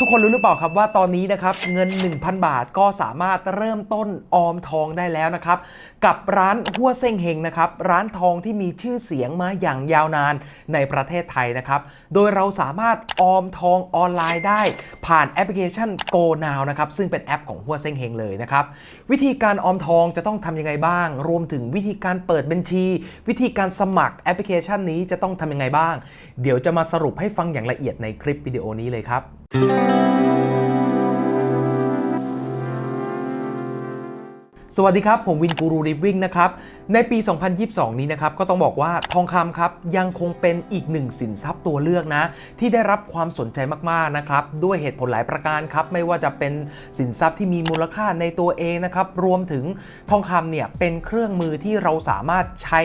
ทุกคนรู้หรือเปล่าครับว่าตอนนี้นะครับเงิน 1,000 บาทก็สามารถเริ่มต้นออมทองได้แล้วนะครับ กับร้านหัวเซ้งเฮงนะครับร้านทองที่มีชื่อเสียงมาอย่างยาวนานในประเทศไทยนะครับ โดยเราสามารถออมทองออนไลน์ได้ ผ่านแอปพลิเคชัน Go Now นะครับซึ่งเป็นแอปของหัวเซ้งเฮงเลยนะครับวิธีการออมทองจะต้องทำยังไงบ้าง รวมถึงวิธีการเปิดบัญชี วิธีการสมัครแอปพลิเคชันนี้จะต้องทำยังไงบ้าง เดี๋ยวจะมาสรุปให้ฟังอย่างละเอียดในคลิปวิดีโอนี้เลยครับ Música สวัสดีครับ ผมวินกูรูริฟวิ่งนะครับ ในปี 2022 นี้นะครับ ก็ต้องบอกว่าทองคำครับ ยังคงเป็นอีกหนึ่งสินทรัพย์ตัวเลือกนะ ที่ได้รับความสนใจมากๆนะครับ ด้วยเหตุผลหลายประการครับ ไม่ว่าจะเป็นสินทรัพย์ที่มีมูลค่าในตัวเองนะครับ รวมถึงทองคำเนี่ย เป็นเครื่องมือที่เราสามารถใช้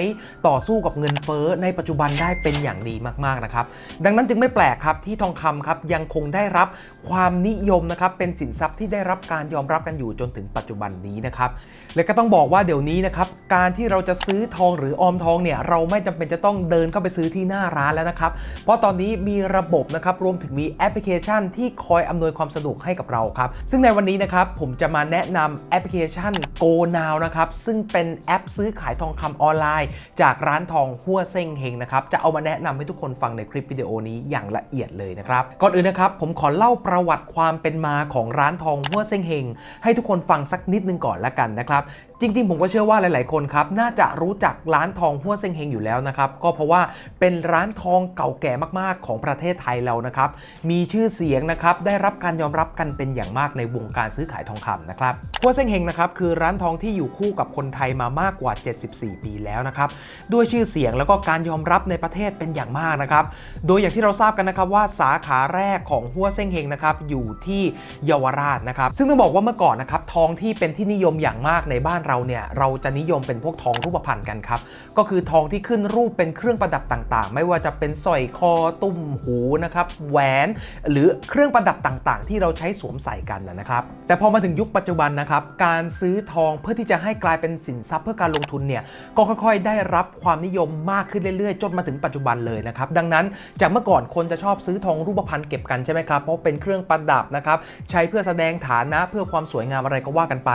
ต่อสู้กับเงินเฟ้อในปัจจุบันได้เป็นอย่างดีมากๆนะครับดังนั้นจึงไม่แปลกครับที่ทองคำครับยังคงได้รับความนิยมนะครับเป็นสินทรัพย์ที่ได้รับการยอมรับกันอยู่จนถึงปัจจุบันนี้นะครับและก็ต้องบอกว่าเดี๋ยวนี้นะครับ การที่เราจะซื้อทองหรือออมทองเนี่ยเราไม่จำเป็นจะต้องเดินเข้าไปซื้อที่หน้าร้านแล้วนะครับ เพราะตอนนี้มีระบบนะครับรวมถึงมีแอปพลิเคชันที่คอยอำนวยความสะดวกให้กับเราครับ ซึ่งในวันนี้นะครับผมจะมาแนะนำแอปพลิเคชัน Go Now นะครับ ซึ่งเป็นแอปซื้อขายทองคำออนไลน์ จากร้านทองหัวเซ็งเฮงนะครับจะเอามาแนะนำให้ทุกคนฟังในคลิปวิดีโอนี้อย่างละเอียดเลยนะครับก่อนอื่นนะครับผมขอเล่าประวัติความเป็นมาของร้านทองหัวเซ็งเฮงให้ทุกคนฟังสักนิดนึงก่อนละกันนะครับ จริง ๆ ผมก็เชื่อว่าหลาย ๆ คนครับ น่าจะรู้จักร้านทองหัวเซ็งเฮงอยู่แล้วนะครับ ก็เพราะว่าเป็นร้านทองเก่าแก่มากๆ ของประเทศไทยเรานะครับ มีชื่อเสียงนะครับ ได้รับการยอมรับกันเป็นอย่างมากในวงการซื้อขายทองคำนะครับหัวเซ็งเฮงนะครับคือร้านทองที่อยู่คู่กับคนไทยมามากกว่า 74 ปีแล้วนะครับ ด้วยชื่อเสียงแล้วก็การยอมรับในประเทศเป็นอย่างมากนะครับ โดยอย่างที่เราทราบกันนะครับว่าสาขาแรกของหัวเซ็งเฮงนะครับอยู่ที่เยาวราชนะครับ ซึ่งต้องบอกว่าเมื่อก่อนนะครับทองที่เป็นที่นิยมอย่างมากในบ้านเราเนี่ยเราจะนิยมเป็นพวกทองรูปพรรณกันครับ ก็คือทองที่ขึ้นรูปเป็นเครื่องประดับต่างๆ ไม่ว่าจะเป็นสร้อยคอตุ้มหูนะครับแหวน หรือเครื่องประดับต่างๆ ที่เราใช้สวมใส่กันนะครับแต่พอมาถึงยุคปัจจุบันนะครับการซื้อทองเพื่อที่จะให้กลายเป็นสินทรัพย์เพื่อการลงทุนเนี่ยก็ค่อยๆ ได้รับความนิยมมากขึ้นเรื่อยๆ จนมาถึงปัจจุบันเลยนะครับดังนั้นจากเมื่อก่อนคนจะชอบซื้อทองรูปพรรณเก็บกันใช่ไหมครับเพราะเป็นเครื่องประดับนะครับใช้เพื่อแสดงฐานะเพื่อความสวยงามอะไรก็ว่ากันไป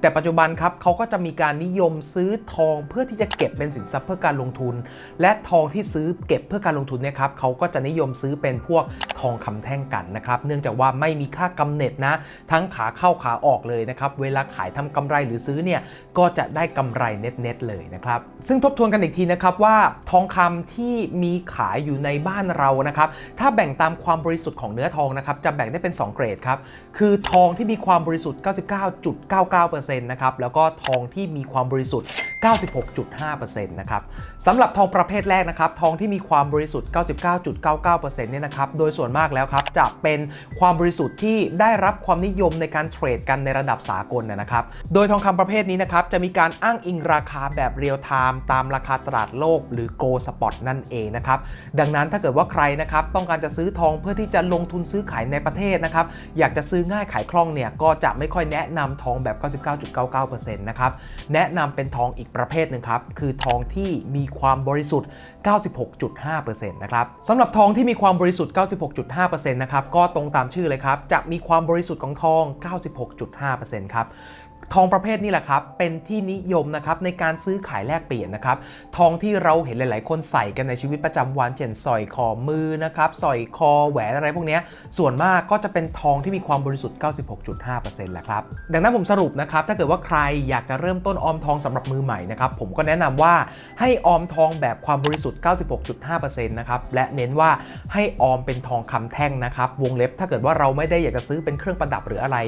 แต่ปัจจุบันครับเขาก็จะมีการนิยมซื้อทองเพื่อที่จะเก็บเป็นสินทรัพย์เพื่อการลงทุน และทองที่ซื้อเก็บเพื่อการลงทุนเนี่ยครับเขาก็จะนิยมซื้อเป็นพวกทองคำแท่งกันนะครับเนื่องจากว่าไม่มีค่ากำเนิดนะ ทั้งขาเข้าขาออกเลยนะครับเวลาขายทำกำไรหรือซื้อเนี่ยก็จะได้กำไรเน็ตๆเลยนะครับซึ่งทบทวนกันอีกทีนะครับว่าทองคำที่มีขายอยู่ในบ้านเรานะครับถ้าแบ่งตามความบริสุทธิ์ของเนื้อทองนะครับจะแบ่งได้เป็น 2 เกรดครับคือทองที่มีความบริสุทธิ์ 99.99%นะครับแล้วก็ทองที่มีความบริสุทธิ์96.5%นะครับสำหรับทองประเภทแรกนะครับทองที่มีความบริสุทธิ์ 99.99%เนี่ยนะครับโดยส่วนมากแล้วครับจะเป็นความบริสุทธิ์ที่ได้รับความนิยมในการเทรดกันในระดับสากลนะครับโดยทองคำประเภทนี้นะครับจะมีการอ้างอิงราคาแบบเรียลไทม์ตามราคาตลาดโลก หรือ Go Spot นั่นเองนะครับดังนั้นถ้าเกิดว่าใครนะครับต้องการจะซื้อทองเพื่อที่จะลงทุนซื้อขายในประเทศนะครับอยากจะซื้อง่ายขายคล่องเนี่ยก็จะไม่ค่อยแนะนำทองแบบ 99.99%นะครับแนะนำเป็นทองอีกประเภทหนึ่งครับ คือทองที่มีความบริสุทธิ์ 96.5%นะครับสำหรับทองที่มีความบริสุทธิ์ 96.5%นะครับก็ตรงตามชื่อเลยครับ จะมีความบริสุทธิ์ของทอง 96.5%ครับ ทองประเภทนี้แหละครับ เป็นที่นิยมนะครับในการซื้อขายแลกเปลี่ยนนะครับ ทองที่เราเห็นหลาย ๆ คนใส่กันในชีวิตประจำวันเช่นสร้อยคอมือนะครับสร้อยคอแหวนอะไรพวกนี้ส่วนมากก็จะเป็นทองที่มีความบริสุทธิ์ 96.5%แหละครับ ดังนั้นผมสรุปนะครับ ถ้าเกิดว่าใครอยากจะเริ่มต้นออมทองสำหรับมือใหม่นะครับ ผมก็แนะนำว่าให้ออมทองแบบความบริสุทธิ์ 96.5%นะครับ และเน้นว่าให้ออมเป็นทองคำแท่งนะครับ วงเล็บถ้าเกิดว่าเราไม่ได้อยากจะซื้อเป็นเครื่องประดับหรืออะไร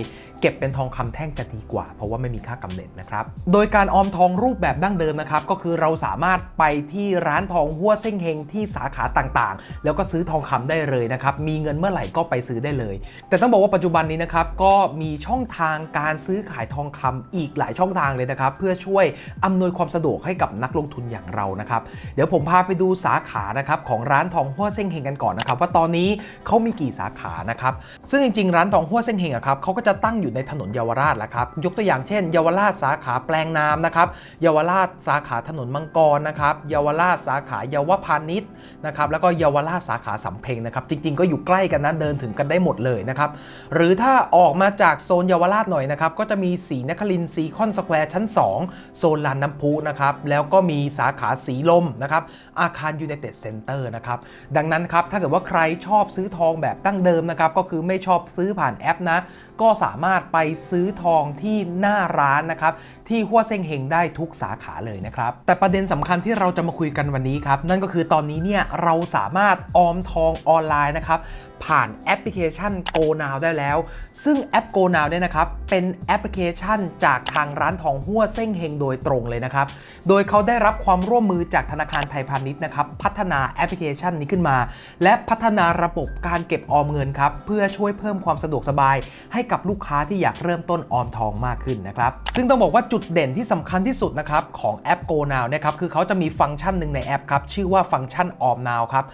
เก็บเป็นทองคำแท่งจะดีกว่าเพราะว่าไม่มีค่ากำเนิดนะครับ โดยการออมทองรูปแบบดั้งเดิมนะครับก็คือเราสามารถไปที่ร้านทองหัวเส้งเฮงที่สาขาต่างๆ แล้วก็ซื้อทองคำได้เลยนะครับมีเงินเมื่อไหร่ก็ไปซื้อได้เลย แต่ต้องบอกว่าปัจจุบันนี้นะครับก็มีช่องทางการซื้อขายทองคำอีกหลายช่องทางเลยนะครับเพื่อช่วยอำนวยความสะดวกให้กับนักลงทุนอย่างเรานะครับเดี๋ยวผมพาไปดูสาขานะครับของร้านทองหัวเส้งเฮงกันก่อนนะครับว่าตอนนี้เขามีกี่สาขานะครับซึ่งจริงๆร้านทองหัวเส้งเฮงอะครับเขาก็จะตั้งอยู่ในถนนเยาวราชแหละครับยกตัวอย่างอย่างเช่น เยาวราชสาขาแปลงนามนะครับ เยาวราชสาขาถนนมังกรนะครับ เยาวราชสาขาเยาวพาณิชย์นะครับ แล้วก็เยาวราชสาขาสำเพ็งนะครับ จริง ๆ ก็อยู่ใกล้กันนะเดินถึงกันได้หมดเลยนะครับ หรือถ้าออกมาจากโซนเยาวราชหน่อยนะครับ ก็จะมีสีนครินทร์ซีคอนสแควร์ชั้น 2 โซนลานน้ำพุนะครับ แล้วก็มีสาขาสีลมนะครับ อาคารยูไนเต็ดเซ็นเตอร์นะครับ ดังนั้นครับ ถ้าเกิดว่าใครชอบซื้อทองแบบตั้งเดิมนะครับ ก็คือไม่ชอบซื้อผ่านแอปนะ ก็สามารถไปซื้อทองที่หน้า้าร้านนะครับที่หัวเซ็งเฮงได้ทุกสาขาเลยนะครับแต่ประเด็นสำคัญที่เราจะมาคุยกันวันนี้ครับนั่นก็คือตอนนี้เนี่ยเราสามารถออมทองออนไลน์นะครับ ผ่านแอปพลิเคชัน Go Now ได้แล้ว ซึ่งแอป Go Now เนี่ยนะครับ เป็นแอปพลิเคชันจากทางร้านทองหัวเส้งเฮงโดยตรงเลยนะครับ โดยเขาได้รับความร่วมมือจากธนาคารไทยพาณิชย์นะครับ พัฒนาแอปพลิเคชันนี้ขึ้นมา และพัฒนาระบบการเก็บออมเงินครับ เพื่อช่วยเพิ่มความสะดวกสบาย ให้กับลูกค้าที่อยากเริ่มต้นออมทองมากขึ้นนะครับ ซึ่งต้องบอกว่าจุดเด่นที่สำคัญที่สุดนะครับของแอป Go Now นะครับ คือเขาจะมีฟังก์ชันหนึ่งในแอปครับ ชื่อว่าฟังก์ชันออม Now ครับ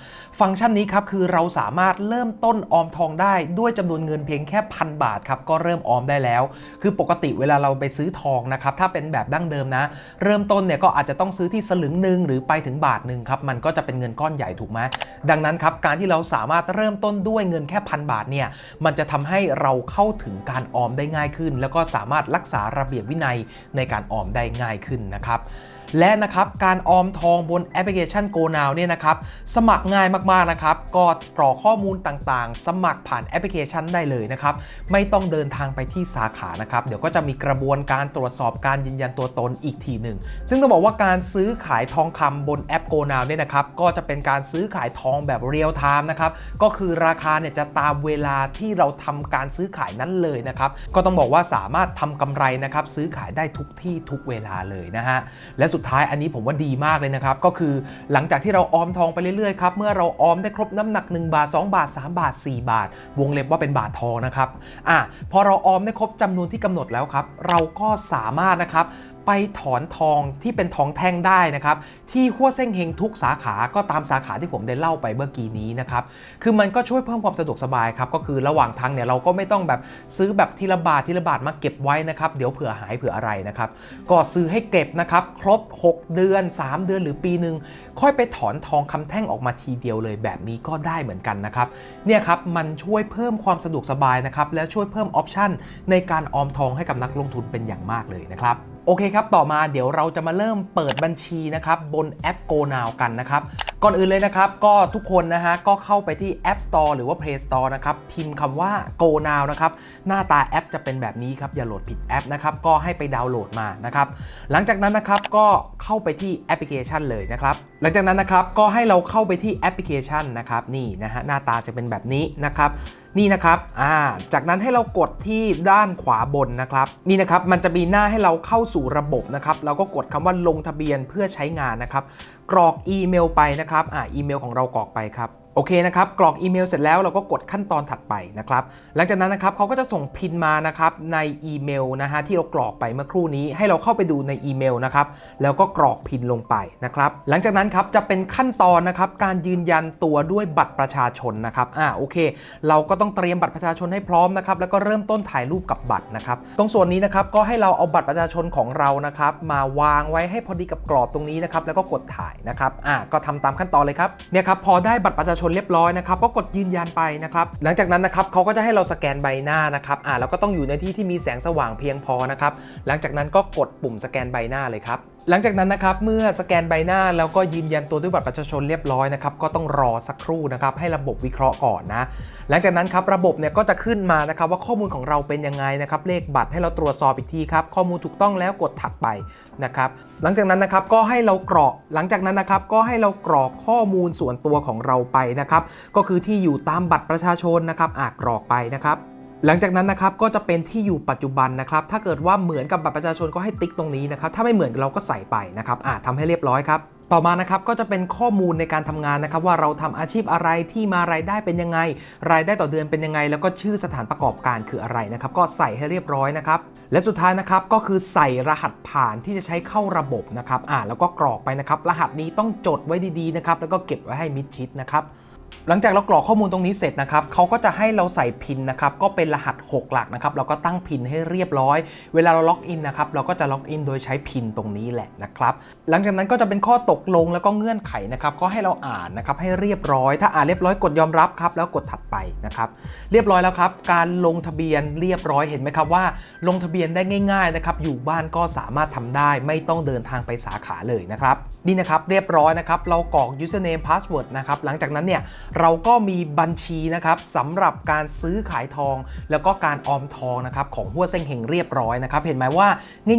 ฟังก์ชันนี้ครับคือเราสามารถเริ่มต้นออมทองได้ด้วยจำนวนเงินเพียงแค่พันบาทครับก็เริ่มออมได้แล้ว คือปกติเวลาเราไปซื้อทองนะครับถ้าเป็นแบบดั้งเดิมนะ เริ่มต้นเนี่ยก็อาจจะต้องซื้อที่สลึงหนึ่งหรือไปถึงบาทหนึ่งครับมันก็จะเป็นเงินก้อนใหญ่ถูกไหมดังนั้นครับการที่เราสามารถเริ่มต้นด้วยเงินแค่พันบาทเนี่ยมันจะทำให้เราเข้าถึงการออมได้ง่ายขึ้น แล้วก็สามารถรักษาระเบียบวินัยในการออมได้ง่ายขึ้นนะครับ และนะครับการออมทองบนแอปพลิเคชัน Go Now เนี่ยนะครับสมัครง่ายมากๆนะครับก็กรอกข้อมูลต่างๆ สมัครผ่านแอปพลิเคชันได้เลยนะครับไม่ต้องเดินทางไปที่สาขานะครับเดี๋ยวก็จะมีกระบวนการตรวจสอบการยืนยันตัวตนอีกทีหนึ่ง ซึ่งต้องบอกว่าการซื้อขายทองคำบนแอป Go Now เนี่ยนะครับก็จะเป็นการซื้อขายทองแบบเรียลไทม์นะครับก็คือราคาเนี่ยจะตามเวลาที่เราทำการซื้อขายนั้นเลยนะครับก็ต้องบอกว่าสามารถทำกำไรนะครับซื้อขายได้ทุกที่ทุกเวลาเลยนะฮะและสุสุดท้ายอันนี้ผมว่าดีมากเลยนะครับ ก็คือหลังจากที่เราออมทองไปเรื่อยๆครับ เมื่อเราออมได้ครบน้ำหนัก 1 บาท 2 บาท 3 บาท 4 บาท วงเล็บว่าเป็นบาททองนะครับอะพอเราออมได้ครบจำนวนที่กำหนดแล้วครับ เราก็สามารถนะครับ ไปถอนทองที่เป็นทองแท่งได้นะครับที่หัวเส้งเฮงทุกสาขาก็ตามสาขาที่ผมได้เล่าไปเมื่อกี้นี้นะครับคือมันก็ช่วยเพิ่มความสะดวกสบายครับก็คือระหว่างทางเนี่ยเราก็ไม่ต้องแบบซื้อแบบทีละบาททีละบาทมาเก็บไว้นะครับเดี๋ยวเผื่อหายเผื่ออะไรนะครับก็ซื้อให้เก็บนะครับครบ 6 เดือน 3 เดือนหรือปีหนึ่งค่อยไปถอนทองคำแท่งออกมาทีเดียวเลยแบบนี้ก็ได้เหมือนกันนะครับเนี่ยครับมันช่วยเพิ่มความสะดวกสบายนะครับและช่วยเพิ่มออปชันในการออมทองให้กับนักลงทุนเป็นอย่างมากเลยนะครับ โอเคครับ ต่อมาเดี๋ยวเราจะมาเริ่มเปิดบัญชีนะครับบนแอป Go Now กันนะครับ ก่อนอื่นเลยนะครับ ก็ทุกคนนะฮะก็เข้าไปที่ App Store หรือว่า Play Store นะครับพิมพ์คำว่า Go Now นะครับหน้าตาแอปจะเป็นแบบนี้ครับ อย่าโหลดผิดแอปนะครับก็ให้ไปดาวน์โหลดมานะครับหลังจากนั้นนะครับก็เข้าไปที่แอปพลิเคชันเลยนะครับหลังจากนั้นนะครับก็ให้เราเข้าไปที่แอปพลิเคชันนะครับนี่นะฮะหน้าตาจะเป็นแบบนี้นะครับ นี่นะครับอ่าจากนั้นให้เรากดที่ด้านขวาบนนะครับ นี่นะครับมันจะมีหน้าให้เราเข้าสู่ระบบนะครับเราก็กดคำว่าลงทะเบียนเพื่อใช้งานนะครับ กรอกอีเมลไปนะครับอ่าอีเมลของเรากรอกไปครับ โอเคนะครับกรอกอีเมลเสร็จแล้วเราก็กดขั้นตอนถัดไปนะครับหลังจากนั้นนะครับเขาก็จะส่งพินมานะครับในอีเมลนะฮะที่เรากรอกไปเมื่อครู่นี้ ให้เราเข้าไปดูในอีเมลนะครับแล้วก็กรอกพินลงไปนะครับหลังจากนั้นครับจะเป็นขั้นตอนนะครับการยืนยันตัวด้วยบัตรประชาชนนะครับอ่าโอเค เราก็ต้องเตรียมบัตรประชาชนให้พร้อมนะครับแล้วก็เริ่มต้นถ่ายรูปกับบัตรนะครับตรงส่วนนี้นะครับก็ให้เราเอาบัตรประชาชนของเรานะครับมาวางไว้ให้พอดีกับกรอบตรงนี้นะครับแล้วก็กดถ่ายนะครับอ่าก็ทำตามขั้นตอนเลยครับเนี่ยครับพอได้บัตรประชาชนเรียบร้อยนะครับก็กดยืนยันไปนะครับหลังจากนั้นนะครับเขาก็จะให้เราสแกนใบหน้านะครับอ่าแล้วก็ต้องอยู่ในที่ที่มีแสงสว่างเพียงพอนะครับหลังจากนั้นก็กดปุ่มสแกนใบหน้าเลยครับ หลังจากนั้นนะครับเมื่อสแกนใบหน้าแล้วก็ยืนยันตัวด้วยบัตรประชาชนเรียบร้อยนะครับก็ต้องรอสักครู่นะครับให้ระบบวิเคราะห์ก่อนนะหลังจากนั้นครับระบบเนี่ยก็จะขึ้นมานะครับว่าข้อมูลของเราเป็นยังไงนะครับเลขบัตรให้เราตรวจสอบอีกทีครับข้อมูลถูกต้องแล้วกดถัดไปนะครับหลังจากนั้นนะครับก็ให้เรากรอกหลังจากนั้นนะครับก็ให้เรากรอกข้อมูลส่วนตัวของเราไปนะครับก็คือที่อยู่ตามบัตรประชาชนนะครับอ่ากรอกไปนะครับ หลังจากนั้นนะครับก็จะเป็นที่อยู่ปัจจุบันนะครับ ถ้าเกิดว่าเหมือนกับบัตรประชาชนก็ให้ติ๊กตรงนี้นะครับ ถ้าไม่เหมือนเราก็ใส่ไปนะครับอ่าทำให้เรียบร้อยครับต่อมานะครับก็จะเป็นข้อมูลในการทำงานนะครับ ว่าเราทำอาชีพอะไรที่มารายได้เป็นยังไง รายได้ต่อเดือนเป็นยังไง แล้วก็ชื่อสถานประกอบการคืออะไรนะครับ ก็ใส่ให้เรียบร้อยนะครับ และสุดท้ายนะครับก็คือใส่รหัสผ่านที่จะใช้เข้าระบบนะครับอ่าแล้วก็กรอกไปนะครับ รหัสนี้ต้องจดไว้ดีๆนะครับแล้วก็เก็บไว้ให้มิดชิดนะครับ หลังจากเรากรอกข้อมูลตรงนี้เสร็จนะครับเขาก็จะให้เราใส่พินนะครับ ก็เป็นรหัส 6 หลักนะครับ เราก็ตั้งพินให้เรียบร้อย เวลาเราล็อกอินนะครับ เราก็จะล็อกอินโดยใช้พินตรงนี้แหละนะครับ หลังจากนั้นก็จะเป็นข้อตกลงแล้วก็เงื่อนไขนะครับ ก็ให้เราอ่านนะครับให้เรียบร้อย ถ้าอ่านเรียบร้อยกดยอมรับครับ แล้วกดถัดไปนะครับ เรียบร้อยแล้วครับ การลงทะเบียนเรียบร้อยเห็นไหมครับว่า ลงทะเบียนได้ง่าย ๆนะครับ อยู่บ้านก็สามารถทำได้ ไม่ต้องเดินทางไปสาขาเลยนะครับ นี่นะครับ เรียบร้อยนะครับ เรากรอก username password นะครับ หลังจากนั้นเนี่ยเราก็มีบัญชีนะครับสำหรับการซื้อขายทอง แล้วก็การออมทองนะครับของหัวเซ็งเฮงเรียบร้อยนะครับเห็นไหมว่า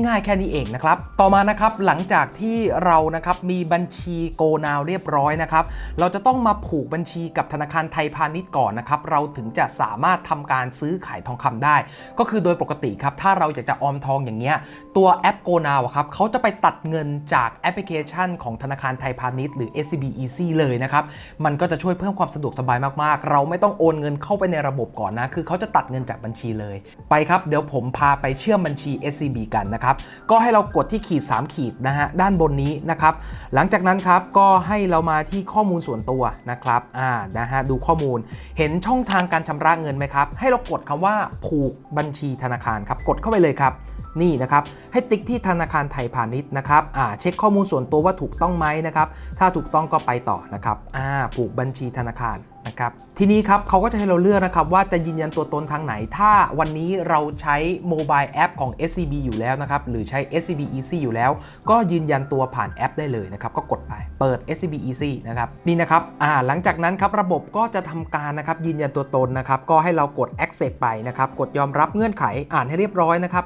ง่ายๆแค่นี้เองนะครับต่อมานะครับหลังจากที่เรานะครับมีบัญชีโกนาวเรียบร้อยนะครับเราจะต้องมาผูกบัญชีกับธนาคารไทยพาณิชย์ก่อนนะครับเราถึงจะสามารถทำการซื้อขายทองคำได้ ก็คือโดยปกติครับถ้าเราอยากจะออมทองอย่างเงี้ยตัวแอปโกนาวครับเขาจะไปตัดเงินจากแอปพลิเคชัน ของธนาคารไทยพาณิชย์หรือ SCB Easy เลยนะครับมันก็จะช่วยเพิ่มความสะดวกสบายมากๆ เราไม่ต้องโอนเงินเข้าไปในระบบก่อนนะ คือเขาจะตัดเงินจากบัญชีเลย ไปครับ เดี๋ยวผมพาไปเชื่อมบัญชี SCB กันนะครับ ก็ให้เรากดที่ขีด 3 ขีดนะฮะ ด้านบนนี้นะครับ หลังจากนั้นครับ ก็ให้เรามาที่ข้อมูลส่วนตัวนะครับ อ่า นะฮะ ดูข้อมูล เห็นช่องทางการชำระเงินไหมครับ ให้เรากดคำว่าผูกบัญชีธนาคารครับ กดเข้าไปเลยครับ นี่นะครับให้ติ๊กที่ธนาคารไทยพาณิชย์นะครับอ่าเช็คข้อมูลส่วนตัวว่าถูกต้องไหมนะครับถ้าถูกต้องก็ไปต่อนะครับอ่าผูกบัญชีธนาคารนะครับทีนี้ครับเขาก็จะให้เราเลือกนะครับว่าจะยืนยันตัวตนทางไหน ถ้าวันนี้เราใช้โมบายแอปของ SCB อยู่แล้วนะครับหรือใช้ SCB Easy อยู่แล้ว ก็ยืนยันตัวผ่านแอปได้เลยนะครับก็กดไปเปิด SCB Easy นะครับนี่นะครับอ่าหลังจากนั้นครับระบบก็จะทำการนะครับยืนยันตัวตนนะครับก็ให้เรากด accept ไปนะครับกดยอมรับเงื่อนไขอ่านให้เรียบร้อยนะครับ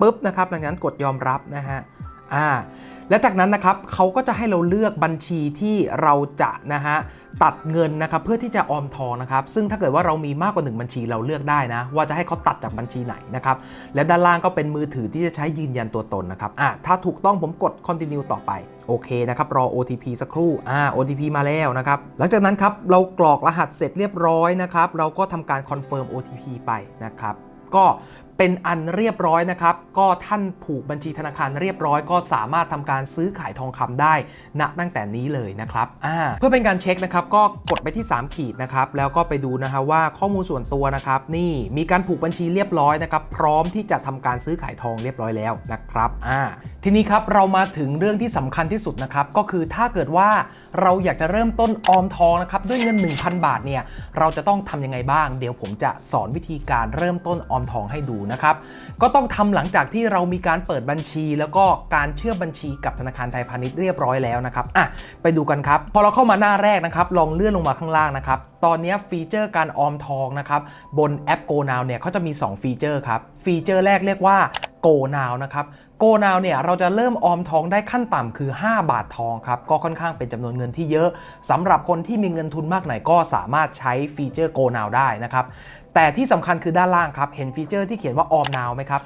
ปุ๊บนะครับหลังจากนั้นกดยอมรับนะฮะอ่าและจากนั้นนะครับเขาก็จะให้เราเลือกบัญชีที่เราจะนะฮะตัดเงินนะครับเพื่อที่จะออมทองนะครับ ซึ่งถ้าเกิดว่าเรามีมากกว่า 1 บัญชีเราเลือกได้นะ ว่าจะให้เขาตัดจากบัญชีไหนนะครับ และด้านล่างก็เป็นมือถือที่จะใช้ยืนยันตัวตนนะครับอ่าถ้าถูกต้องผมกด continue ต่อไปโอเคนะครับรอ OTP สักครู่อ่า OTP มาแล้วนะครับหลังจากนั้นครับเรากรอกรหัสเสร็จเรียบร้อยนะครับเราก็ทำการ confirm OTP ไปนะครับก็ เป็นอันเรียบร้อยนะครับ ก็ท่านผูกบัญชีธนาคารเรียบร้อย ก็สามารถทำการซื้อขายทองคำได้ณตั้งแต่นี้เลยนะครับเพื่อเป็นการเช็คนะครับก็กดไปที่ 3 ขีดนะครับแล้วก็ไปดูนะฮะว่าข้อมูลส่วนตัวนะครับนี่มีการผูกบัญชีเรียบร้อยนะครับพร้อมที่จะทำการซื้อขายทองเรียบร้อยแล้วนะครับอ่าทีนี้ครับเรามาถึงเรื่องที่สำคัญที่สุดนะครับก็คือถ้าเกิดว่าเราอยากจะเริ่มต้นออมทองนะครับด้วยเงิน 1,000 บาทเนี่ยเราจะต้องทำยังไงบ้าง เดี๋ยวผมจะสอนวิธีการเริ่มต้นออมทองให้ดูนะครับ ก็ต้องทำหลังจากที่เรามีการเปิดบัญชี แล้วก็การเชื่อมบัญชีกับธนาคารไทยพาณิชย์เรียบร้อยแล้วนะครับอะไปดูกันครับ พอเราเข้ามาหน้าแรกนะครับ ลองเลื่อนลงมาข้างล่างนะครับ ตอนนี้ฟีเจอร์การออมทองนะครับ บนแอป Go Now เนี่ยเขาจะมี 2 ฟีเจอร์ครับ ฟีเจอร์แรกเรียกว่า Go Now นะครับ โกนาวเนี่ยเราจะเริ่มออมทองได้ขั้นต่ำคือ 5 บาททองครับก็ค่อนข้างเป็นจำนวนเงินที่เยอะสำหรับคนที่มีเงินทุนมากหน่อยก็สามารถใช้ฟีเจอร์โกนาวได้นะครับแต่ที่สำคัญคือด้านล่างครับเห็นฟีเจอร์ที่เขียนว่าออมนาวไหมครับ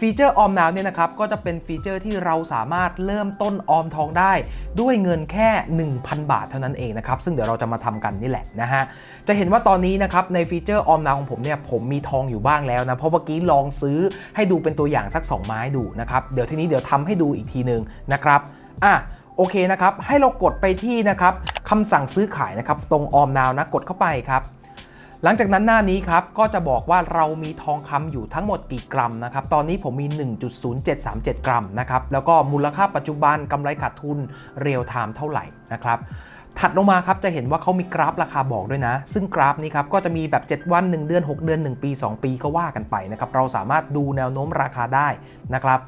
ฟีเจอร์ออมนาวเนี่ยนะครับก็จะเป็นฟีเจอร์ที่เราสามารถเริ่มต้นออมทองได้ ด้วยเงินแค่ 1,000 บาทเท่านั้นเองนะครับซึ่งเดี๋ยวเราจะมาทำกันนี่แหละนะฮะจะเห็นว่าตอนนี้นะครับในฟีเจอร์ออมนาวของผมเนี่ยผมมีทองอยู่บ้างแล้วนะเพราะเมื่อกี้ลองซื้อให้ดูเป็นตัวอย่างสัก 2 ไม้ดูนะครับเดี๋ยวทีนี้เดี๋ยวทำให้ดูอีกทีหนึ่งนะครับอะโอเคนะครับให้เรากดไปที่นะครับคำสั่งซื้อขายนะครับตรงออมนาวนะกดเข้าไปครับ หลังจากนั้นหน้านี้ครับก็จะบอกว่าเรามีทองคำอยู่ทั้งหมดกี่กรัมนะครับตอนนี้ผมมี 1.0737 กรัมนะครับแล้วก็มูลค่าปัจจุบันกำไรขาดทุนเรียลไทม์เท่าไหร่นะครับถัดลงมาครับจะเห็นว่าเขามีกราฟราคาบอกด้วยนะ ซึ่งกราฟนี้ครับก็จะมีแบบ 7 วัน 1 เดือน 6 เดือน 1 ปี 2 ปีก็ว่ากันไปนะครับเราสามารถดูแนวโน้มราคาได้นะครับ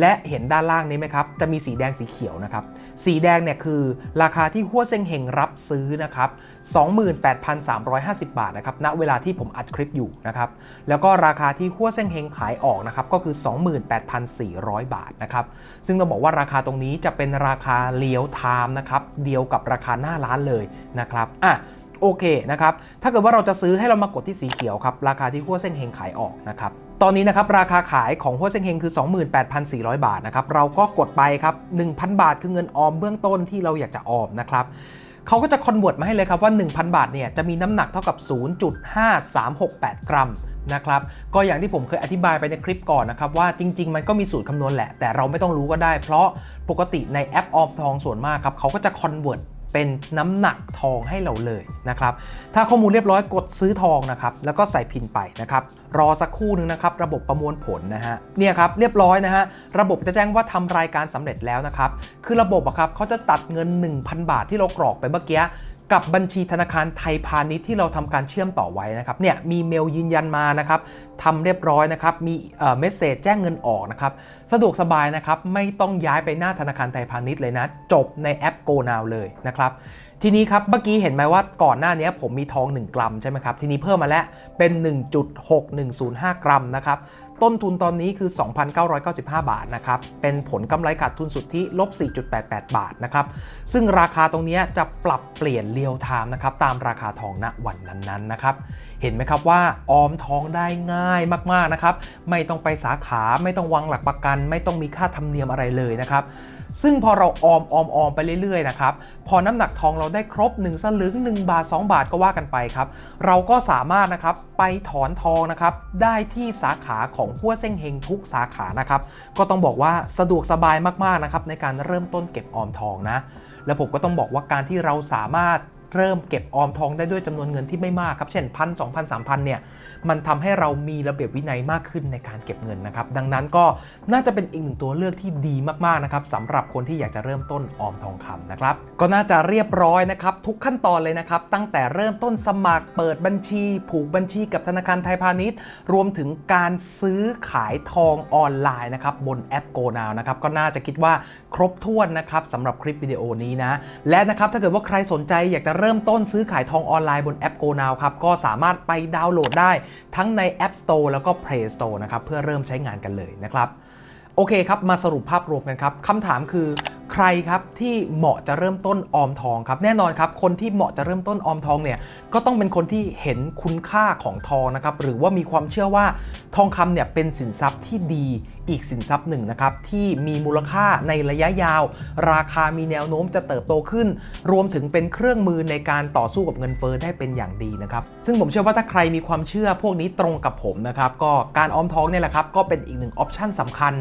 และเห็นด้านล่างนี้ไหมครับ จะมีสีแดงสีเขียวนะครับ สีแดงเนี่ยคือราคาที่หัวเซ็งเฮงรับซื้อนะครับ 28,350 บาทนะครับณเวลาที่ผมอัดคลิปอยู่นะครับ แล้วก็ราคาที่หัวเซ็งเฮงขายออกนะครับก็คือ 28,400 บาทนะครับ ซึ่งต้องบอกว่าราคาตรงนี้จะเป็นราคาเลี้ยวไทม์นะครับเดียวกับราคาหน้าร้านเลยนะครับอะโอเคนะครับ ถ้าเกิดว่าเราจะซื้อให้เรามากดที่สีเขียวครับ ราคาที่หัวเส้นเฮงขายออกนะครับ ตอนนี้นะครับราคาขายของหัวเส้นเฮงคือ 28,400 บาทนะครับเราก็กดไปครับ1,000 บาทคือเงินออมเบื้องต้นที่เราอยากจะออมนะครับเขาก็จะคอนเวิร์ตมาให้เลยครับว่า 1,000 บาทเนี่ยจะมีน้ำหนักเท่ากับ 0.5368 กรัมนะครับก็อย่างที่ผมเคยอธิบายไปในคลิปก่อนนะครับว่าจริง ๆ มันก็มีสูตรคำนวณแหละ แต่เราไม่ต้องรู้ก็ได้ เพราะปกติในแอปออมทองส่วนมากครับเขาก็จะคอนเวิร์ต เป็นน้ำหนักทองให้เราเลยนะครับถ้าข้อมูลเรียบร้อยกดซื้อทองนะครับแล้วก็ใส่พินไปนะครับรอสักครู่หนึงนะครับระบบประมวลผลนะฮะเนี่ยครับเรียบร้อยนะฮะระบบจะแจ้งว่าทำรายการสำเร็จแล้วนะครับคือระบบอะครับเขาจะตัดเงิน 1,000 บาทที่เรากรอกไปเมื่อกี้ กับบัญชีธนาคารไทยพาณิชย์ที่เราทำการเชื่อมต่อไว้นะครับเนี่ยมีเมลยืนยันมานะครับทำเรียบร้อยนะครับมีเมสเซจแจ้งเงินออกนะครับสะดวกสบายนะครับไม่ต้องย้ายไปหน้าธนาคารไทยพาณิชย์เลยนะ จบในแอป Go Now เลยนะครับ ทีนี้ครับเมื่อกี้เห็นไหมว่าก่อนหน้านี้ผมมีทอง 1 กรัมใช่ไหมครับ ทีนี้เพิ่มมาแล้วเป็น 1.6105 กรัมนะครับ ต้นทุนตอนนี้คือ 2,995 บาทนะครับ เป็นผลกำไรขาดทุนสุทธิลบ 4.88 บาทนะครับ ซึ่งราคาตรงนี้จะปรับเปลี่ยนเรียลไทม์นะครับตามราคาทองณวันนั้นๆนะครับ เห็นไหมครับว่าออมทองได้ง่ายมากๆนะครับ ไม่ต้องไปสาขาไม่ต้องวางหลักประกัน ไม่ต้องมีค่าธรรมเนียมอะไรเลยนะครับ ซึ่งพอเราออมออมออมไปเรื่อยๆนะครับพอน้ำหนักทองเราได้ครบ1สลึง1 บาท 2 บาทก็ว่ากันไปครับเราก็สามารถนะครับไปถอนทองนะครับได้ที่สาขาของหัวเส้งเฮงทุกสาขานะครับก็ต้องบอกว่าสะดวกสบายมากๆนะครับในการเริ่มต้นเก็บออมทองนะและผมก็ต้องบอกว่าการที่เราสามารถ เริ่มเก็บออมทองได้ด้วยจำนวนเงินที่ไม่มากครับ เช่นพันสองพันสามพันเนี่ย มันทำให้เรามีระเบียบวินัยมากขึ้นในการเก็บเงินนะครับ ดังนั้นก็น่าจะเป็นอีกหนึ่งตัวเลือกที่ดีมากๆนะครับสำหรับคนที่อยากจะเริ่มต้นออมทองคำนะครับ ก็น่าจะเรียบร้อยนะครับทุกขั้นตอนเลยนะครับ ตั้งแต่เริ่มต้นสมัครเปิดบัญชี ผูกบัญชีกับธนาคารไทยพาณิชย์ รวมถึงการซื้อขายทองออนไลน์นะครับบนแอป Go Now นะครับก็น่าจะคิดว่าครบถ้วนนะครับสำหรับคลิปวิดีโอนี้นะและนะครับถ้าเกิดว่าใครสนใจอยากจะเริ่มต้นซื้อขายทองออนไลน์บนแอป Go Now ครับ ก็สามารถไปดาวน์โหลดได้ทั้งใน App Store แล้วก็ Play Store นะครับ เพื่อเริ่มใช้งานกันเลยนะครับ โอเคครับ มาสรุปภาพรวมกันครับคำถามคือใครครับที่เหมาะจะเริ่มต้นออมทองครับแน่นอนครับคนที่เหมาะจะเริ่มต้นออมทองเนี่ยก็ต้องเป็นคนที่เห็นคุณค่าของทองนะครับหรือว่ามีความเชื่อว่าทองคำเนี่ยเป็นสินทรัพย์ที่ดีอีกสินทรัพย์หนึ่งนะครับที่มีมูลค่าในระยะยาว ราคามีแนวโน้มจะเติบโตขึ้น รวมถึงเป็นเครื่องมือในการต่อสู้กับเงินเฟ้อได้เป็นอย่างดีนะครับซึ่งผมเชื่อว่าถ้าใครมีความเชื่อพวกนี้ตรงกับผมนะครับก็การออมทองเนี่ยแหละครับก็เป็นอีกหนึ่งออปชันสำคัญ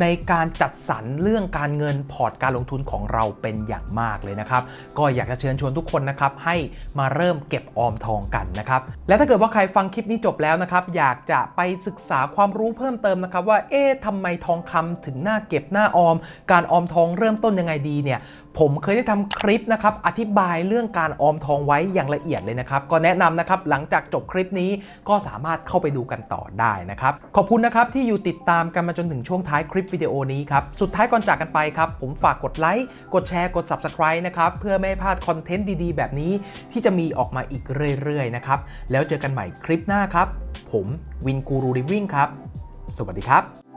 ในการจัดสรรเรื่องการเงินพอร์ตการลงทุนของเราเป็นอย่างมากเลยนะครับ ก็อยากจะเชิญชวนทุกคนนะครับให้มาเริ่มเก็บออมทองกันนะครับ และถ้าเกิดว่าใครฟังคลิปนี้จบแล้วนะครับ อยากจะไปศึกษาความรู้เพิ่มเติมนะครับว่าเอ๊ะทำไมทองคำถึงน่าเก็บหน้าออม การออมทองเริ่มต้นยังไงดีเนี่ย ผมเคยได้ทำคลิปนะครับอธิบายเรื่องการออมทองไว้อย่างละเอียดเลยนะครับ ก็แนะนำนะครับหลังจากจบคลิปนี้ก็สามารถเข้าไปดูกันต่อได้นะครับ ขอบคุณนะครับที่อยู่ติดตามกันมาจนถึงช่วงท้ายคลิปวิดีโอนี้ครับ สุดท้ายก่อนจากกันไปครับ ผมฝากกดไลค์กดแชร์กด Subscribe นะครับเพื่อไม่ให้พลาดคอนเทนต์ดีๆ แบบนี้ที่จะมีออกมาอีกเรื่อยๆนะครับแล้วเจอกันใหม่คลิปหน้าครับ ผมวินกูรูริวิ่งครับ สวัสดีครับ